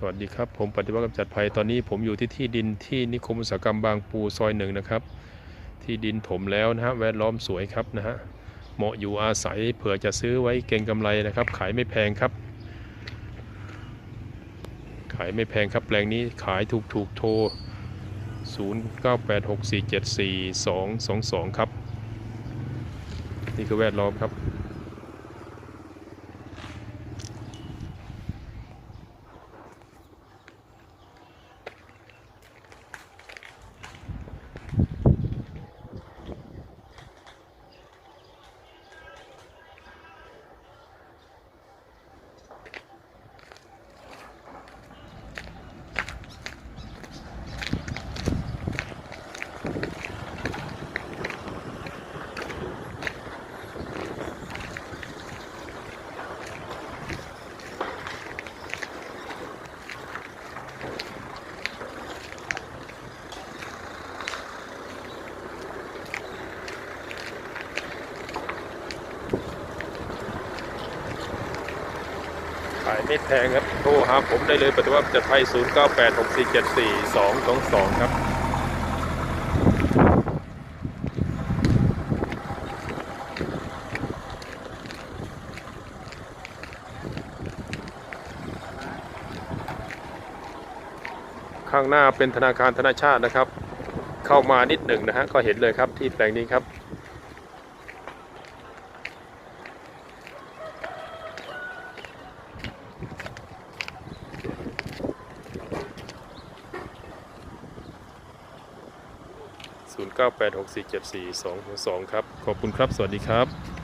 สวัสดีครับ ผมปฏิวัติกำจัดภัยตอนนี้ผมอยู่ที่ที่ดินที่นิคมอุตสาหกรรมบางปูซอยหนึ่งนะครับ ที่ดินถมแล้วนะฮะแวดล้อมสวยครับนะฮะเหมาะอยู่อาศัยเผื่อจะซื้อไว้เก็งกำไรนะครับ ขายไม่แพงครับ ขายไม่แพงครับแปลงนี้ขายถูกถูกๆโทร 0986474222 ครับ นี่คือแวดล้อมครับ ขายไม่แพงครับโทรหาผมได้เลยปฏิวัติจัดไทย 0986474222 ครับข้างหน้าเป็นธนาคารธนาชาตินะครับ เข้ามานิดหนึ่งนะฮะก็เห็นเลยครับที่แปลงนี้ครับ 0986474222ครับ ขอบคุณครับ สวัสดีครับ